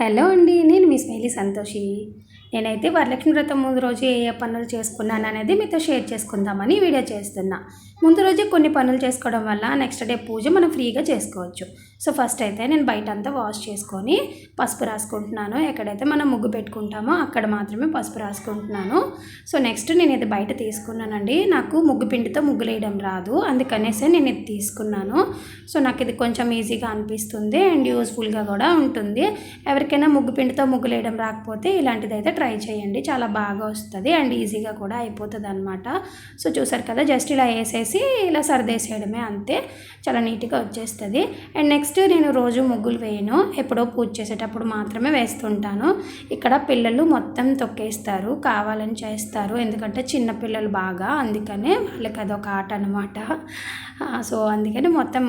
Hello అండి నేను మీ smiley Santoshi. నేనైతే వరలక్ష్మి వ్రతం ముందు రోజు ఏ ఏ పనులు చేసుకున్నాను అనేది మీతో షేర్ చేసుకుందామని వీడియో చేస్తున్నా. ముందు రోజే కొన్ని పనులు చేసుకోవడం వల్ల నెక్స్ట్ డే పూజ మనం ఫ్రీగా చేసుకోవచ్చు. సో ఫస్ట్ అయితే నేను బయట అంతా వాష్ చేసుకొని పసుపు రాసుకుంటున్నాను. ఎక్కడైతే మనం ముగ్గు పెట్టుకుంటామో అక్కడ మాత్రమే పసుపు రాసుకుంటున్నాను. సో నెక్స్ట్ నేను ఇది బయట తీసుకున్నానండి. నాకు ముగ్గు పిండితో ముగ్గులు వేయడం రాదు. అందుకనేసే నేను ఇది తీసుకున్నాను. సో నాకు ఇది కొంచెం ఈజీగా అనిపిస్తుంది అండ్ యూస్ఫుల్గా కూడా ఉంటుంది. ఎవరికైనా ముగ్గు పిండితో ముగ్గులు వేయడం రాకపోతే ఇలాంటిదైతే ట్రై చేయండి. చాలా బాగా వస్తుంది అండ్ ఈజీగా కూడా అయిపోతుంది అనమాట సో చూసారు కదా జస్ట్ ఇలా వేసేసి ఇలా సర్దేసేయడమే అంతే. చాలా నీట్గా వచ్చేస్తుంది. అండ్ నెక్స్ట్ నేను రోజు ముగ్గులు వేయను. ఎప్పుడో పూజ చేసేటప్పుడు మాత్రమే వేస్తుంటాను. ఇక్కడ పిల్లలు మొత్తం తొక్కేస్తారు కావాలని చేస్తారు. ఎందుకంటే చిన్న పిల్లలు బాగా అందుకనే వాళ్ళకి అదొక ఆట అనమాట సో అందుకని మొత్తం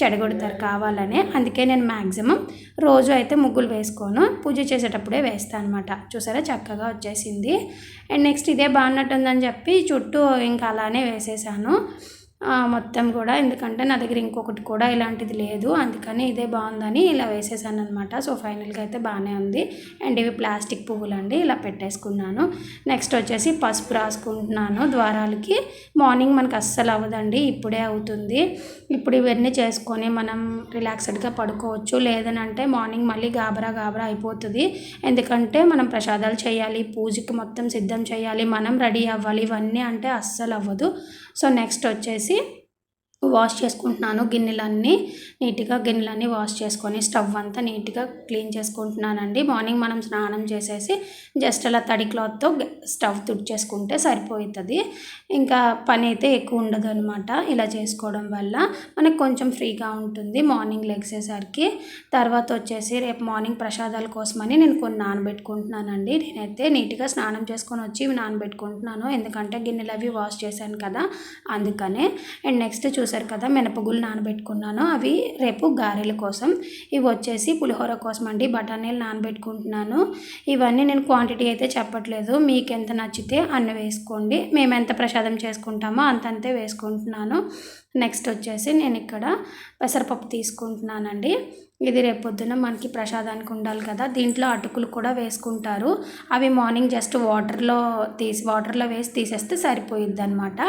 చెడగొడతారు కావాలనే. అందుకే నేను మ్యాక్సిమం రోజు అయితే ముగ్గులు వేసుకోను. పూజ చేసేటప్పుడే వేస్తాను అనమాట చూసారా చక్కగా వచ్చేసింది. అండ్ నెక్స్ట్ ఇదే బాగున్నట్టుందని చెప్పి చుట్టూ ఇంకా అలానే వేసేసాను. మొత్తం కూడా. ఎందుకంటే నా దగ్గర ఇంకొకటి కూడా ఇలాంటిది లేదు. అందుకని ఇదే బాగుందని ఇలా వేసేసాను అనమాట సో ఫైనల్గా అయితే బాగానే ఉంది. అండ్ ఇవి ప్లాస్టిక్ పువ్వులు అండి ఇలా పెట్టేసుకున్నాను. నెక్స్ట్ వచ్చేసి పసుపు రాసుకుంటున్నాను ద్వారాలకి. మార్నింగ్ మనకు అస్సలు అవ్వదండి. ఇప్పుడే అవుతుంది. ఇప్పుడు ఇవన్నీ చేసుకొని మనం రిలాక్స్డ్గా పడుకోవచ్చు. లేదనంటే మార్నింగ్ మళ్ళీ గాబరా గాబరా అయిపోతుంది. ఎందుకంటే మనం ప్రసాదాలు చేయాలి పూజకి మొత్తం సిద్ధం చేయాలి మనం రెడీ అవ్వాలి. ఇవన్నీ అంటే అస్సలు అవ్వదు. సో నెక్స్ట్ వచ్చేసి conhece వాష్ చేసుకుంటున్నాను గిన్నెలన్నీ నీట్గా గిన్నెలన్నీ వాష్ చేసుకొని స్టవ్ అంతా నీట్గా క్లీన్ చేసుకుంటున్నానండి. మార్నింగ్ మనం స్నానం చేసేసి జస్ట్ అలా తడి క్లాత్తో స్టవ్ తుడిచేసుకుంటే సరిపోతుంది ఇంకా పని అయితే ఎక్కువ ఉండదు అనమాట ఇలా చేసుకోవడం వల్ల. మనకు కొంచెం ఫ్రీగా ఉంటుంది మార్నింగ్ లెగ్సేసరికి. తర్వాత వచ్చేసి రేపు మార్నింగ్ ప్రసాదాల కోసమని నేను కొన్ని నానబెట్టుకుంటున్నానండి. నేనైతే నీట్గా స్నానం చేసుకొని వచ్చి నానబెట్టుకుంటున్నాను. ఎందుకంటే గిన్నెలు అవి వాష్ చేశాను కదా అందుకనే. అండ్ నెక్స్ట్ చూసి చూసారు కదా మినపగుళ్ళు నానబెట్టుకున్నాను. అవి రేపు గారెల కోసం. ఇవి వచ్చేసి పులిహోర కోసం అండి బఠానీలు నానబెట్టుకుంటున్నాను. ఇవన్నీ నేను క్వాంటిటీ అయితే చెప్పట్లేదు. మీకు ఎంత నచ్చితే అన్న వేసుకోండి. మేము ఎంత ప్రసాదం చేసుకుంటామో అంతంతే వేసుకుంటున్నాను. నెక్స్ట్ వచ్చేసి నేను ఇక్కడ పెసరపప్పు తీసుకుంటున్నానండి. ఇది రేపొద్దున మనకి ప్రసాదానికి ఉండాలి కదా దీంట్లో అటుకులు కూడా వేసుకుంటారు. అవి మార్నింగ్ జస్ట్ వాటర్లో తీసి వాటర్లో వేసి తీసేస్తే సరిపోయిద్ది అనమాట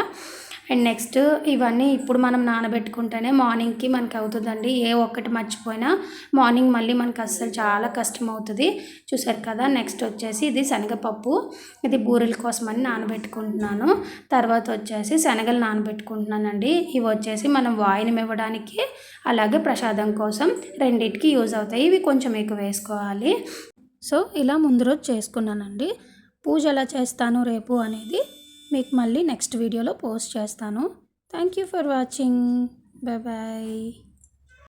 అండ్ నెక్స్ట్ ఇవన్నీ ఇప్పుడు మనం నానబెట్టుకుంటేనే మార్నింగ్కి మనకి అవుతుందండి. ఏ ఒక్కటి మర్చిపోయినా మార్నింగ్ మళ్ళీ మనకు అస్సలు చాలా కష్టం అవుతుంది. చూసారు కదా నెక్స్ట్ వచ్చేసి ఇది శనగపప్పు. ఇది బూరెల కోసమని నానబెట్టుకుంటున్నాను. తర్వాత వచ్చేసి శనగలు నానబెట్టుకుంటున్నానండి. ఇవి వచ్చేసి మనం వాయినం ఇవ్వడానికి అలాగే ప్రసాదం కోసం రెండింటికి యూజ్ అవుతాయి. ఇవి కొంచెం ఎక్కువ వేసుకోవాలి. సో ఇలా ముందు రోజు చేసుకున్నానండి. పూజ ఎలా చేస్తాను రేపు అనేది మీకు మళ్ళీ నెక్స్ట్ వీడియోలో పోస్ట్ చేస్తాను. Thank you for watching bye bye